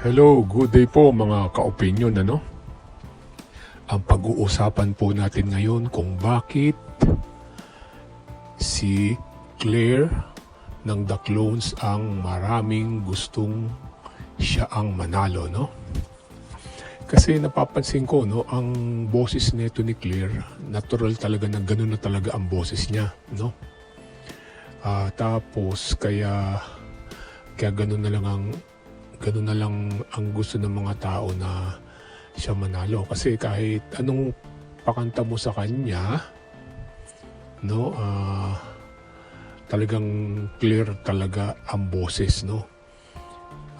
Hello, good day po mga ka-opinion ano? Ang pag-uusapan po natin ngayon kung bakit si Claire ng The Clones ang maraming gustong siya ang manalo, no? Kasi napapansin ko, no, ang boses nito ni Claire, natural talaga na ganun na talaga ang boses niya, no? Ah, tapos kaya kaya ganun na lang ang ganun na lang ang gusto ng mga tao na siya manalo. Kasi kahit anong pakanta mo sa kanya no ah, talagang clear talaga ang boses no?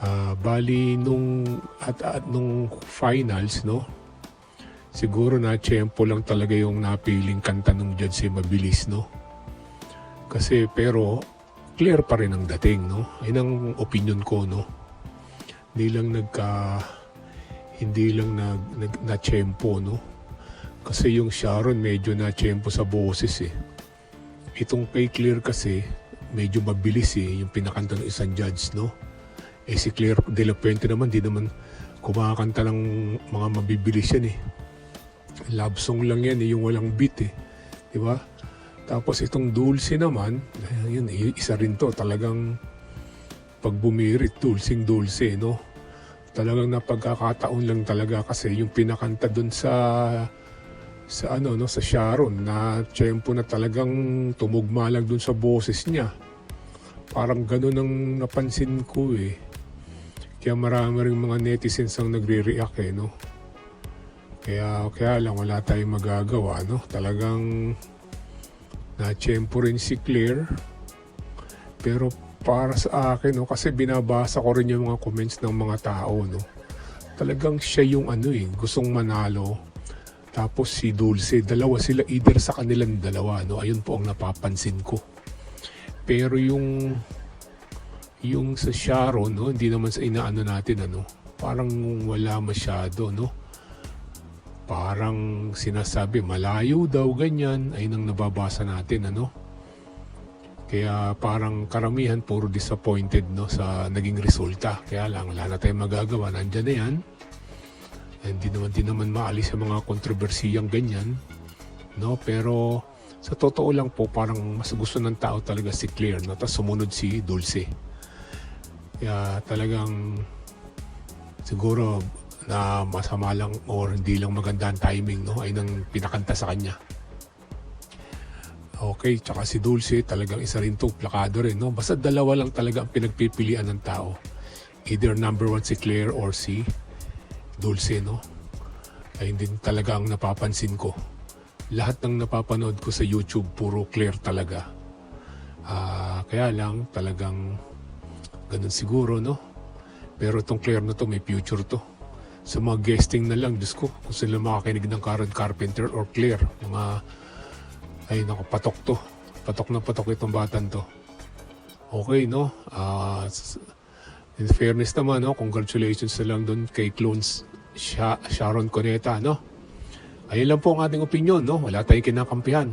Ah, bali nung at, at nung finals no siguro na tiyempo lang talaga yung napiling kanta ng judge si mabilis no? Kasi pero clear pa rin ang dating no? Ayun ang opinion ko no hindi lang nagka hindi lang nag, nag na tiyempo no? Kasi yung Sharon medyo na tiyempo sa boses eh. Itong kay Clear kasi medyo mabilis eh yung pinakanta ng isang judge no? Eh si Claire De La Puente naman di naman kumakanta ng mga mabibilis yan eh. Love song lang yan eh yung walang beat eh. Di ba? Tapos itong Dulce naman yun isa rin to talagang pag bumirit dulsing dulce no talagang napagkakataon lang talaga kasi yung pinakanta dun sa sa ano no sa Sharon na tiyempo na talagang tumugma lang dun sa boses niya. Parang ganun ang napansin ko eh. Kaya marami ring mga netizens ang nagre-react eh no? Kaya kaya lang wala tayong magagawa no? Talagang na tiyempo rin si Claire pero para sa akin, no, kasi binabasa ko rin yung mga comments ng mga tao, no. Talagang siya yung ano eh, gustong manalo. Tapos si Dulce, dalawa sila either sa kanilang dalawa, no. Ayun po ang napapansin ko. Pero yung yung sa Sharon, no, hindi naman sa inaano natin, ano, parang wala masyado, no. Parang sinasabi, malayo daw, ganyan, ayun ang nababasa natin, ano. Kaya parang karamihan puro disappointed no sa naging resulta. Kaya lang wala na tayong magagawa. Nandyan na yan. Hindi naman din naman maalis sa mga kontrobersiyang ganyan. No, pero sa totoo lang po parang mas gusto ng tao talaga si Claire no tapos sumunod si Dulce. Kaya talagang siguro na masama lang or hindi lang maganda ang timing no ay nang pinakanta sa kanya. Okay, tsaka si Dulce talagang isa rin to, plakado rin, no? Basta dalawa lang talaga ang pinagpipilian ng tao. Either number one si Claire or si Dulce, no? Ayun din talaga ang napapansin ko. Lahat ng napapanood ko sa YouTube, puro Claire talaga. Ah, kaya lang, talagang ganun siguro, no? Pero itong Claire na to, may future to. Sa mga guesting na lang, Diyos ko, kung sila makakinig ng Karen Carpenter or Claire, mga ay, naku, patok to. Patok na patok itong batan to. Okay, no? S- in fairness naman, no? Congratulations na lang doon kay Clones Sha- Sharon Coneta, no? Ayun lang po ang ating opinion, no? Wala tayong kinakampihan.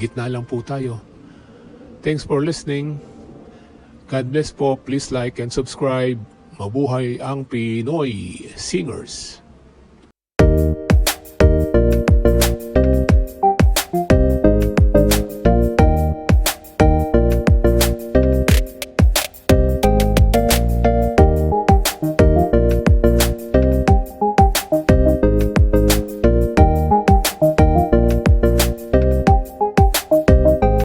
Gitna lang po tayo. Thanks for listening. God bless po. Please like and subscribe. Mabuhay ang Pinoy Singers.